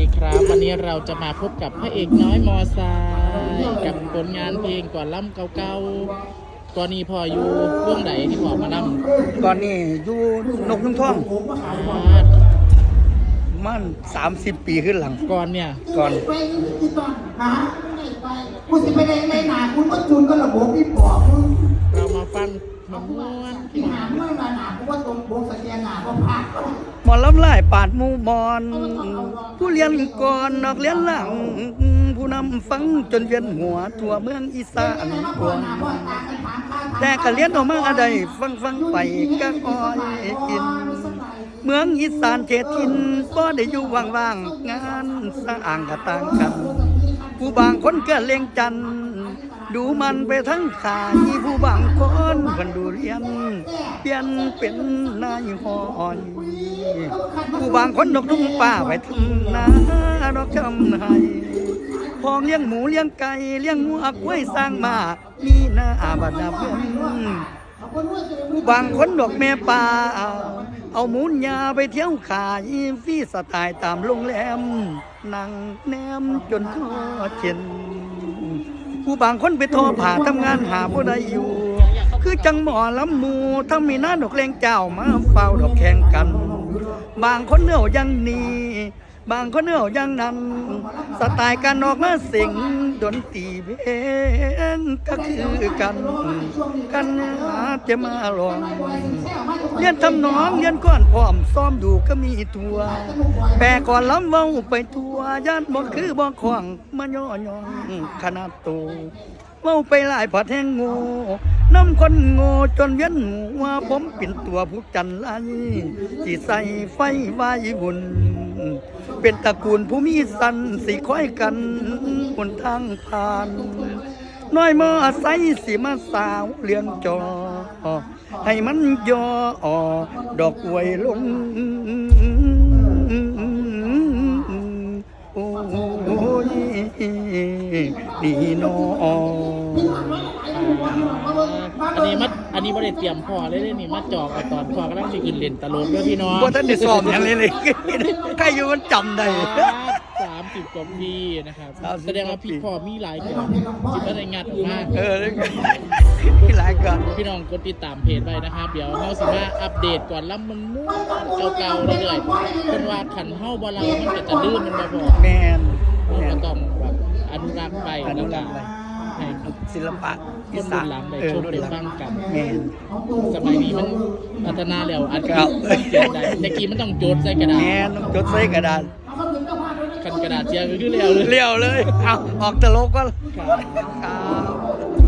ดีครับ วันนี้เราจะมาพบกับพระเอกน้อยมอไซค์กับผลงานเพลงก่อนล่ำเก่าๆก่อนนี้พออยู่เรื่องไหนที่พอมาล่ำตอนนี้อยู่นกนุ่งท่อง อ่ามันสามสิบปีขึ้นหลัง ก่อนเนี่ย ก่อนไปที่ตอนหากูสิไปได้ในหนาคุณก็จูนก็ระบบพี่บอกมึงเรามาฟังมันม้วนที่หาเมื่อมาหนากูว่าตรงโบสแกนหนาก็พักหมอลำไล่ปาดหมูมอน ผู้เรียนก่อนนอกเรียนหลัง ผู้นำฟังจนเวียนหัวทั่วเมืองอีสานกวงแต่ก็เรียนออกมาอะไรฟังฟังไปก็อ้อยกิน เมืองอีสานเจทินก็ได้อยู่ว่างๆงานสร้างก็ต่างกัน ผู้บางคนก็เลี้ยงจันดูมันไปทั้งขายผู้บางคนกันดูเรียน เปลี่ยนเป็นนายหอยผู้บางคนนกนุ่งป่าไปทำนาดอกจำให้พองเลี้ยงหมูเลี้ยงไก่เลี้ยงงัวกล้วยสร้างมามีหน้าบัดาเพื่อนผู้บางคนดอกแม่ป่า เอาหมูนยาไปเที่ยวขายฟรีสไตล์ตามโรงแรมนั่งแนมจนคอเจ็นผู้บางคนไปทอผ่าทำงานหาผู้ใดอยู่ คือจังหมอลำมูทั้งมีหน้าดอกแรงเจ้ามาเฝ้าดอกแข่งกัน บางคนเนื้ออยังนี้ บางคนเนื้อยังนั้น สไตล์การออกมาสียงดนตรีเพลงก็คือกัน กันหาจะมาลองเรียนทำน้องเรียนก้อนพร้อมซ้อมดูก็มีตัวแปรก่อนล้ำเว้าไปทัวย่านบ่คือบ่ขวางมาย่อยองขนาดโตเว้าไปหลายผัดแห้งโง่ น้ำคนโง่จนเวียนหัวผมเป็นตัวผู้จันไรที่ใส่ไฟไว้บุญ เป็นตระกูลผู้มีสันสิคอยกันบนทางผ่าน น้อยเมาใส่สิมาสาวเลี้ยงจอ ให้มันยอดอกอวยลงโอ้ยดีนอ อันนี้มัดอันนี้บริเตรียมพอเลยเลยนี่มาจอกเอาตอนพอกำลังจะกินเล่นตลกด้วยพี่น้องบ่ท่านได้สอบอย่างเลยเลยใครอยู่มันจำได้สามสิบกว่าปีนะครับ30แสดงว่าพี่พอมีหลายก่อนที่ไม่ได้งัดมากเออที่หลายกันพี่น้องกดติดตามเพจไว้นะครับ เดี๋ยวเฮาสิมาอัปเดตก่อนล่ำมันม้วนเก่าๆเรื่อยๆคนว่าขันเฮาบ่เรามันก็จะลื่นมันบ่พอแมนเราแมก็นต้องแบบอนุรักษ์ไปอนุแล้วรัก็กษ์ไว้ให้ค ศิลปะนอีรุ่สานนหลังได้เออชมรุ่นได้หลังฟังกันแมนสมัยนี้มันพัฒนาแล้วอัดครับเขียนได้แต่กี้มันต้องโจทย์ใส่กระดาษแมนต้องจดใส่กระดาษคันกระดาษเจียก็คือเร็วเลยเลี้ยวเลยเอาออกตลกก็ครับครับ